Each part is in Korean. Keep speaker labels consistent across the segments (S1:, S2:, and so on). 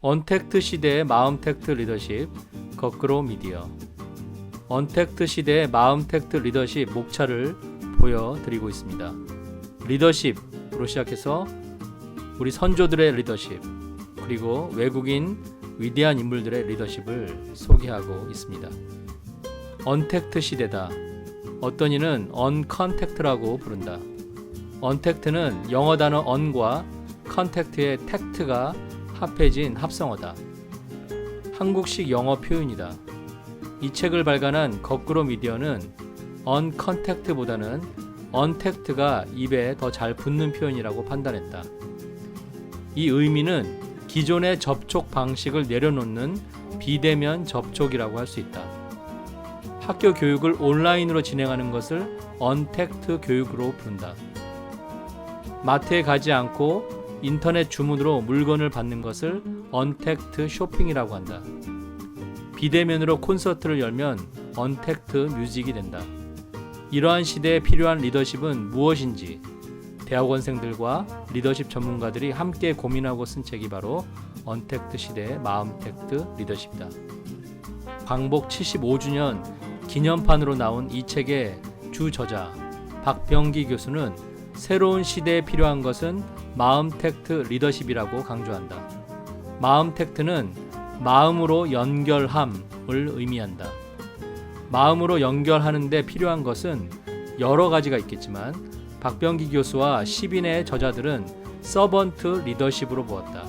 S1: 언택트 시대의 마음택트 리더십 거꾸로 미디어 언택트 시대의 마음택트 리더십 목차를 보여드리고 있습니다. 리더십으로 시작해서 우리 선조들의 리더십 그리고 외국인 위대한 인물들의 리더십을 소개하고 있습니다. 언택트 시대다. 어떤 이는 언컨택트라고 부른다. 언택트는 영어 단어 on과 컨택트의 택트가 합해진 합성어다. 한국식 영어 표현이다. 이 책을 발간한 거꾸로 미디어는 언컨택트보다는 언택트가 입에 더 잘 붙는 표현이라고 판단했다. 이 의미는 기존의 접촉 방식을 내려놓는 비대면 접촉이라고 할 수 있다. 학교 교육을 온라인으로 진행하는 것을 언택트 교육으로 부른다. 마트에 가지 않고 인터넷 주문으로 물건을 받는 것을 언택트 쇼핑이라고 한다. 비대면으로 콘서트를 열면 언택트 뮤직이 된다. 이러한 시대에 필요한 리더십은 무엇인지 대학원생들과 리더십 전문가들이 함께 고민하고 쓴 책이 바로 언택트 시대의 마음택트 리더십이다. 광복 75주년 기념판으로 나온 이 책의 주 저자 박병기 교수는 새로운 시대에 필요한 것은 마음 택트 리더십이라고 강조한다. 마음 택트는 마음으로 연결함을 의미한다. 마음으로 연결하는데 필요한 것은 여러 가지가 있겠지만 박병기 교수와 10인의 저자들은 서번트 리더십으로 보았다.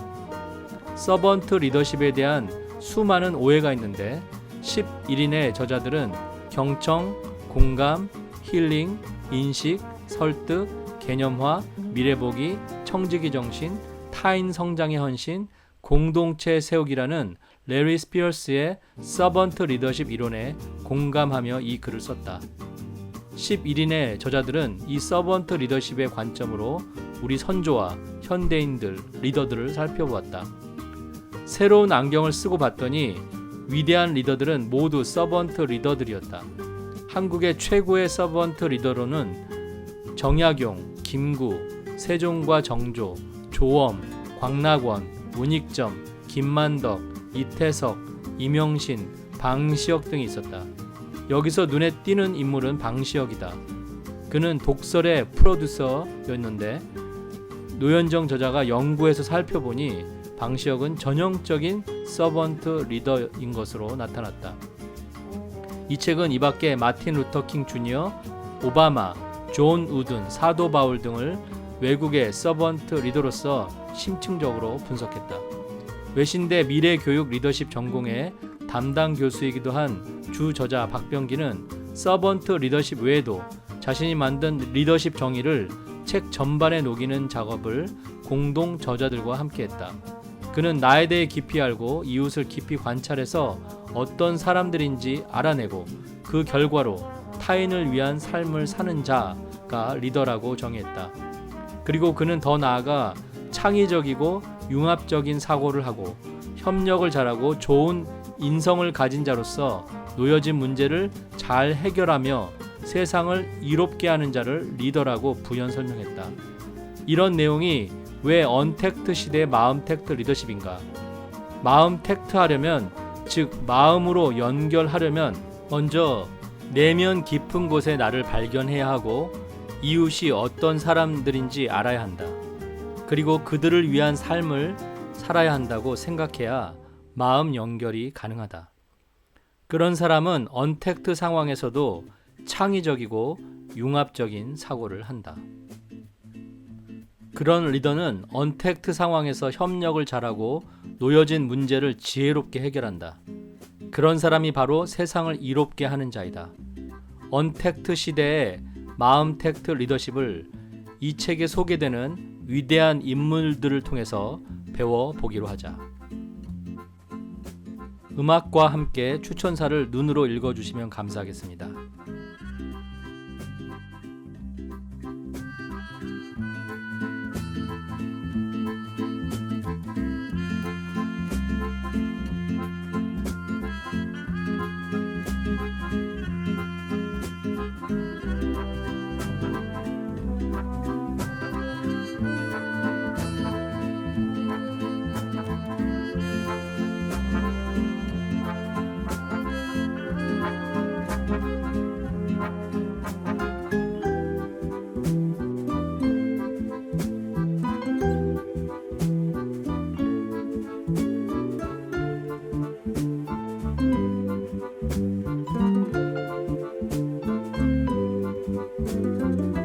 S1: 서번트 리더십에 대한 수많은 오해가 있는데 11인의 저자들은 경청, 공감, 힐링, 인식, 설득, 개념화, 미래보기, 청지기 정신, 타인 성장의 헌신, 공동체 세우기라는 레리 스피어스의 서번트 리더십 이론에 공감하며 이 글을 썼다. 11인의 저자들은 이 서번트 리더십의 관점으로 우리 선조와 현대인들, 리더들을 살펴보았다. 새로운 안경을 쓰고 봤더니 위대한 리더들은 모두 서번트 리더들이었다. 한국의 최고의 서번트 리더로는 정약용, 김구, 세종과 정조, 조엄, 광락원, 문익점, 김만덕, 이태석, 이명신, 방시혁 등이 있었다. 여기서 눈에 띄는 인물은 방시혁이다. 그는 독설의 프로듀서였는데 노현정 저자가 연구해서 살펴보니 방시혁은 전형적인 서번트 리더인 것으로 나타났다. 이 책은 이 밖에 마틴 루터 킹 주니어, 오바마, 존 우든, 사도 바울 등을 외국의 서번트 리더로서 심층적으로 분석했다. 외신대 미래교육 리더십 전공의 담당 교수이기도 한 주 저자 박병기는 서번트 리더십 외에도 자신이 만든 리더십 정의를 책 전반에 녹이는 작업을 공동 저자들과 함께했다. 그는 나에 대해 깊이 알고 이웃을 깊이 관찰해서 어떤 사람들인지 알아내고 그 결과로 타인을 위한 삶을 사는 자가 리더라고 정의했다. 그리고 그는 더 나아가 창의적이고 융합적인 사고를 하고 협력을 잘하고 좋은 인성을 가진 자로서 놓여진 문제를 잘 해결하며 세상을 이롭게 하는 자를 리더라고 부연 설명했다. 이런 내용이 왜 언택트 시대의 마음택트 리더십인가? 마음택트 하려면 즉 마음으로 연결하려면 먼저 내면 깊은 곳에 나를 발견해야 하고 이웃이 어떤 사람들인지 알아야 한다. 그리고 그들을 위한 삶을 살아야 한다고 생각해야 마음 연결이 가능하다. 그런 사람은 언택트 상황에서도 창의적이고 융합적인 사고를 한다. 그런 리더는 언택트 상황에서 협력을 잘하고 놓여진 문제를 지혜롭게 해결한다. 그런 사람이 바로 세상을 이롭게 하는 자이다. 언택트 시대의 마음택트 리더십을 이 책에 소개되는 위대한 인물들을 통해서 배워 보기로 하자. 음악과 함께 추천사를 눈으로 읽어 주시면 감사하겠습니다. Bye.